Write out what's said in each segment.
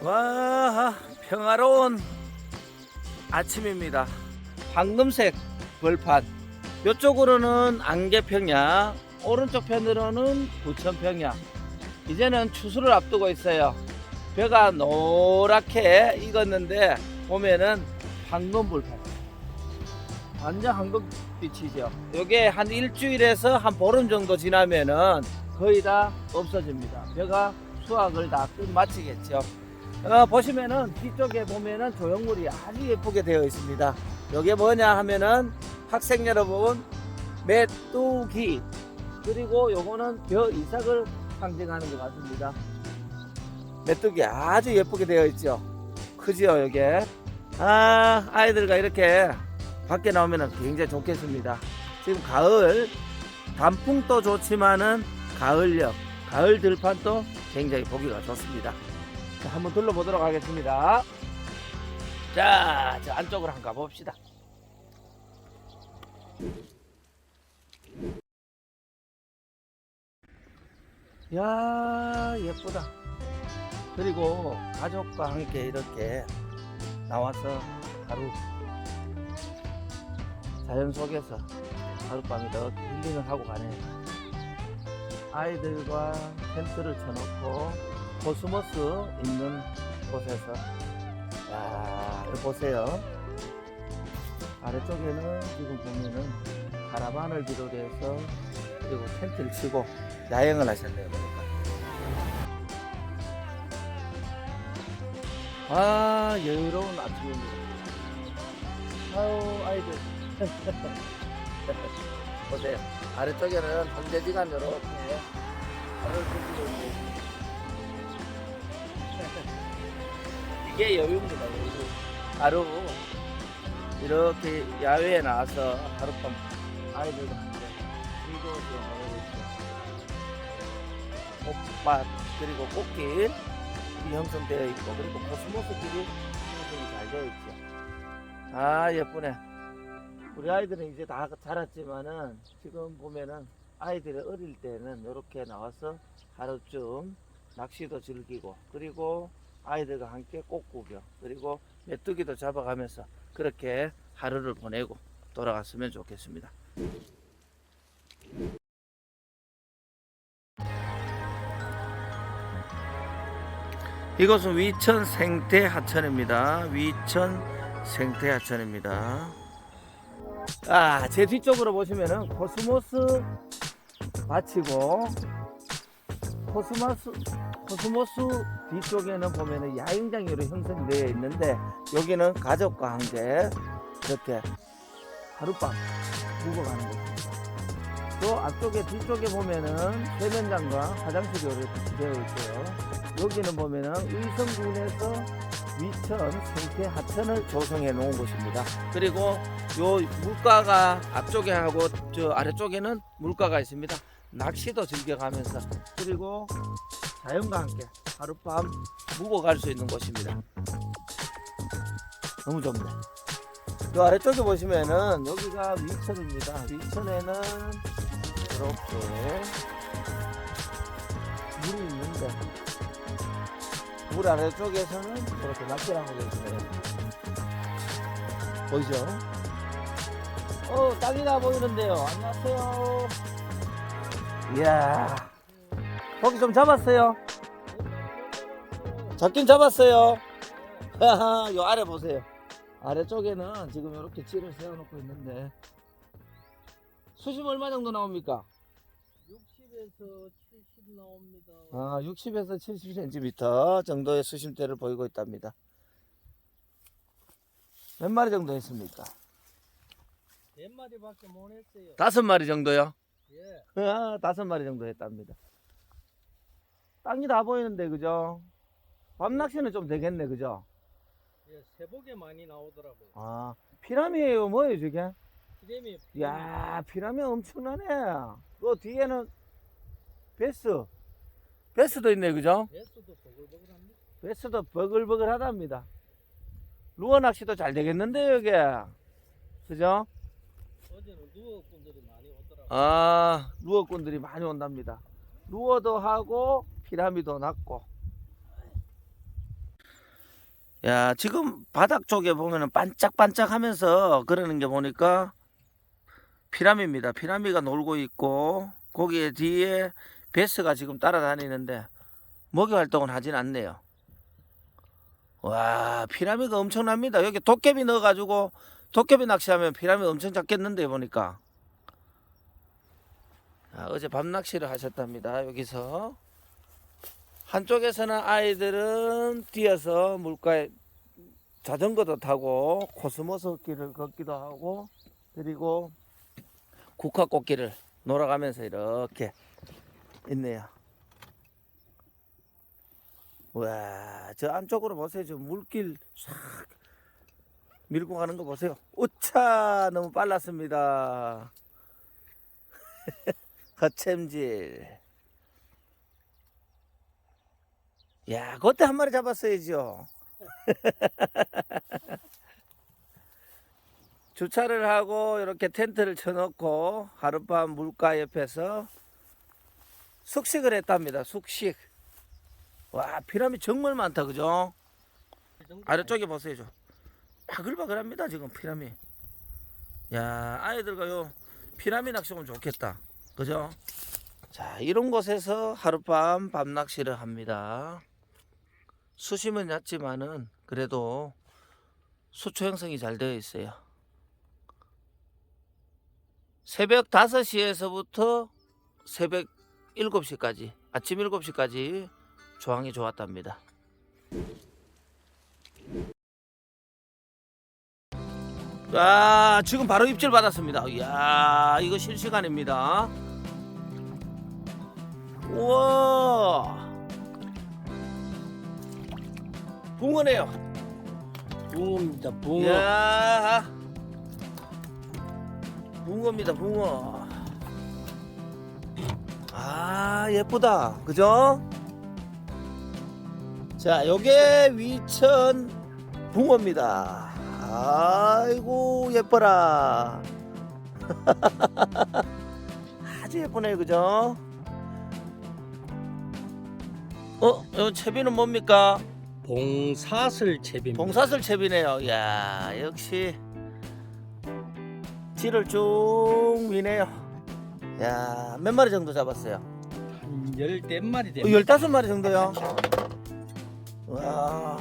와 평화로운 아침입니다. 황금색 벌판. 이쪽으로는 안개평야, 오른쪽 편으로는 부천평야. 이제는 추수를 앞두고 있어요. 벼가 노랗게 익었는데 보면은 황금 벌판. 완전 황금빛이죠. 요게 한 일주일에서 한 보름 정도 지나면은 거의 다 없어집니다. 벼가 수확을 다끝 마치겠죠. 어, 보시면은 뒤쪽에 보면은 조형물이 아주 예쁘게 되어 있습니다. 이게 뭐냐 하면은 학생 여러분 메뚜기 그리고 요거는 벼 이삭을 상징하는 것 같습니다. 메뚜기 아주 예쁘게 되어 있죠. 크지요 여기에. 아 아이들과 이렇게 밖에 나오면 굉장히 좋겠습니다. 지금 가을 단풍도 좋지만은 가을역 가을 들판도 굉장히 보기가 좋습니다. 자, 한번 둘러보도록 하겠습니다. 자, 저 안쪽으로 한번 가봅시다. 야, 예쁘다. 그리고 가족과 함께 이렇게 나와서 하루 자연 속에서 하룻밤 이렇게 힐링을 하고 가네요. 아이들과 텐트를 쳐놓고 코스모스 있는 곳에서 야 보세요. 아래쪽에는 지금 보면은 카라반을 비롯해서 그리고 텐트를 치고 야영을 하셨네요 보니까. 아 여유로운 아침입니다. 아유 아이들 보세요 아래쪽에는 동대지가 이렇게 발을 굴리고 있고 이게 여유입니다. 여유. 하루 이렇게 야외에 나와서 하룻밤 아이들과 함께 즐거워서 놀고 있죠. 꽃밭 그리고 꽃길 이 형성되어 있고 그리고 코스모스길이 형성이 잘 되어 있죠. 아 예쁘네. 우리 아이들은 이제 다 자랐지만은 지금 보면은 아이들이 어릴 때는 이렇게 나와서 하루쯤 낚시도 즐기고 그리고 아이들과 함께 꽃구경 그리고 메뚜기도 잡아가면서 그렇게 하루를 보내고 돌아갔으면 좋겠습니다. 이곳은 위천 생태 하천입니다. 위천 생태 하천입니다. 아, 제 뒤쪽으로 보시면은 코스모스 밭이고 코스모스 코스모스 뒤쪽에는 보면은 야영장으로 형성되어 있는데 여기는 가족과 함께 이렇게 하룻밤 묵어가는 곳입니다. 또 앞쪽에 뒤쪽에 보면은 세면장과 화장실이 이렇게 되어 있고요. 여기는 보면은 의성군에서 위천 생태 하천을 조성해 놓은 곳입니다. 그리고 요 물가가 앞쪽에 하고 저 아래쪽에는 물가가 있습니다. 낚시도 즐겨가면서 그리고 자연과 함께 하룻밤 묵어갈 수 있는 곳입니다. 너무 좋네. 요 아래쪽에 보시면은 여기가 위천입니다. 위천에는 이렇게 물이 있는데 물 아래쪽에서는 이렇게 낚시를 하고 계시네요. 보이죠? 어, 땅이 나 보이는데요. 안녕하세요. 이야, 고기 좀 잡았어요. 잡긴 잡았어요. 하하, 요 아래 보세요. 아래쪽에는 지금 이렇게 찌를 세워놓고 있는데 수심 얼마 정도 나옵니까? 60에서 70 나옵니다. 아, 60에서 70cm 정도의 수심대를 보이고 있답니다. 몇 마리 정도 했습니까? 네 마리밖에 못 했어요. 다섯 마리 정도요? 예. 아, 다섯 마리 정도 했답니다. 땅이 다 보이는데, 그죠? 밤 낚시는 좀 되겠네, 그죠? 예, 세복에 많이 나오더라고요. 아, 피라미예요, 뭐예요, 저게? 피레미 야 피라미 엄청나네. 그 뒤에는 베스. 베스도 있네, 그죠? 베스도 보글보글합니다. 베스도 버글버글하답니다. 루어 낚시도 잘 되겠는데, 여기. 그죠? 어제는 누어꾼들이 많이 오더라고요. 아, 루어꾼들이 많이 온답니다. 루어도 하고, 피라미도 났고. 야, 지금 바닥 쪽에 보면은 반짝반짝 하면서 그러는 게 보니까 피라미입니다. 피라미가 놀고 있고, 거기에 뒤에 베스가 지금 따라다니는데, 먹이 활동을 하진 않네요. 와, 피라미가 엄청납니다. 여기 도깨비 넣어가지고, 도깨비 낚시하면 피라미 엄청 잡겠는데, 보니까. 아, 어제 밤 낚시를 하셨답니다. 여기서. 한쪽에서는 아이들은 뛰어서 물가에 자전거도 타고 코스모스 길을 걷기도 하고 그리고 국화꽃길을 놀아가면서 이렇게 있네요. 와, 저 안쪽으로 보세요. 저 물길 싹 밀고 가는 거 보세요. 우차 너무 빨랐습니다. 거챔질. 야, 그때 한 마리 잡았어야죠. 주차를 하고 이렇게 텐트를 쳐놓고 하룻밤 물가 옆에서 숙식을 했답니다. 숙식. 와, 피라미 정말 많다, 그죠? 그 아래쪽에 보세요. 저. 바글바글합니다, 지금 피라미. 야, 아이들과 요 피라미 낚시 오면 좋겠다. 그죠? 자, 이런 곳에서 하룻밤 밤 낚시를 합니다. 수심은 얕지만은 그래도 수초 형성이 잘 되어 있어요. 새벽 5시에서부터 새벽 7시까지, 아침 7시까지 조항이 좋았답니다. 아, 지금 바로 입질 받았습니다. 이야, 이거 실시간입니다. 우와. 붕어네요. 붕어입니다. 붕어. 이야. 붕어입니다, 붕어. 아, 예쁘다. 그죠? 자, 요게 위천 붕어입니다. 아이고, 예뻐라. 아주 예쁘네, 그죠? 어, 요 채비는 뭡니까? 봉사슬 채비입니다. 봉사슬 채비네요. 야 역시 지를 쭉 미네요. 야, 몇 마리 정도 잡았어요? 한 열댓 마리 어, 됩니다. 15마리 정도요? 와.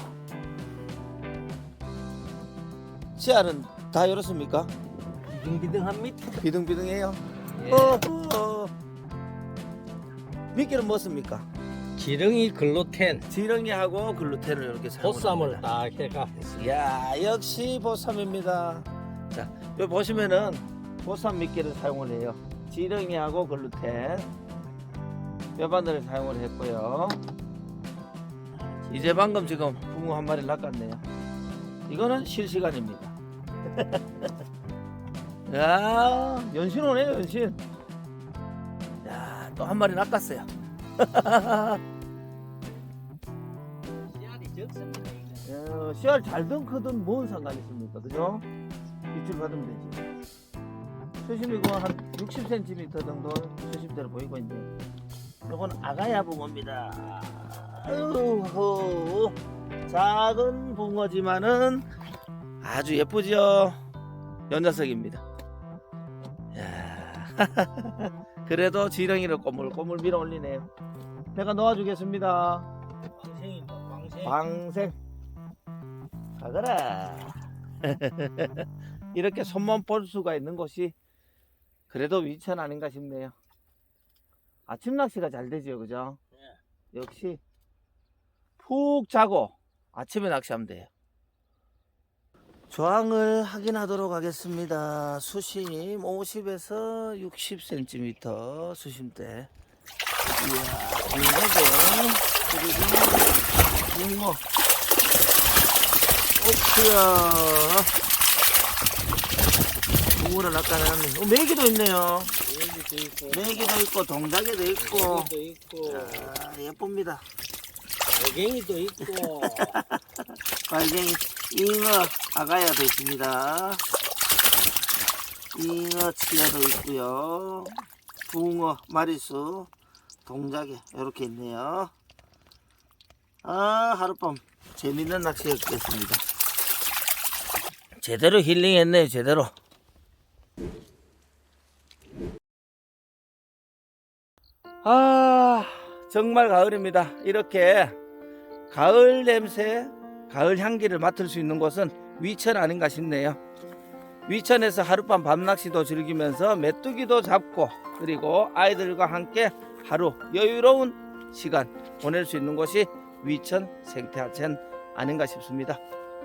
씨알은 다 열었습니까? 비등비등합니다. 비등비등해요. 예. 어, 어. 미끼는 뭐습니까? 지렁이 글루텐 지렁이하고 글루텐을 이렇게 사용을 보쌈을 합니다. 딱 해가. 야 역시 보쌈입니다. 자 여기 보시면은 보쌈 미끼를 사용을 해요. 지렁이하고 글루텐 뼈바늘을 사용을 했고요. 이제 방금 지금 붕어 한 마리 낚았네요. 이거는 실시간입니다. 야 연신 오네요 연신. 야또 한 마리 낚았어요. 어, 씨알 잘든 크든 뭔 상관 있습니까? 그죠? 입질 받으면 되지. 수심이 그한 60cm 정도 수심대로 보이고 있네요. 이건 아가야 붕어입니다. 아유, 작은 붕어지만은 아주 예쁘죠? 연자석입니다. 야, 그래도 지렁이를 꼬물꼬물 밀어 올리네요. 내가 놓아주겠습니다. 광생입니다. 광생. 방생 가거라 이렇게 손만 볼 수가 있는 곳이 그래도 위천 아닌가 싶네요. 아침 낚시가 잘 되죠 그죠? 역시 푹 자고 아침에 낚시하면 돼요. 조항을 확인하도록 하겠습니다. 수심 50에서 60cm 수심대. 이야 붕어죠. 그리고 붕어. 오크야 붕어를 낚아내놨네 어, 메기도 있네요 여기도 있고. 메기도 있고 동작에도 있고 있고. 아, 예쁩니다 알갱이도 있고. 빨갱이 잉어 아가야도 있습니다 잉어 칠레도 있고요 붕어 마리수 동작에 이렇게 있네요 아 하룻밤 재밌는 낚시였겠습니다. 제대로 힐링했네요 제대로. 아 정말 가을입니다. 이렇게 가을 냄새, 가을 향기를 맡을 수 있는 곳은 위천 아닌가 싶네요. 위천에서 하룻밤 밤낚시도 즐기면서 메뚜기도 잡고 그리고 아이들과 함께 하루 여유로운 시간 보낼 수 있는 곳이 위천 생태하천 아닌가 싶습니다.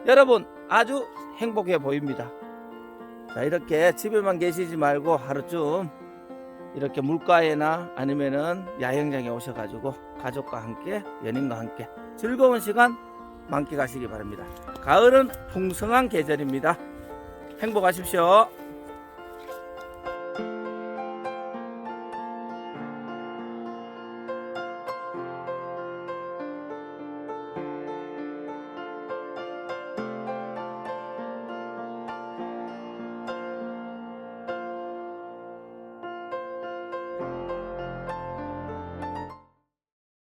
여러분 아주 행복해 보입니다. 자 이렇게 집에만 계시지 말고 하루쯤 이렇게 물가에나 아니면은 야영장에 오셔가지고 가족과 함께 연인과 함께 즐거운 시간 만끽하시기 바랍니다. 가을은 풍성한 계절입니다. 행복하십시오.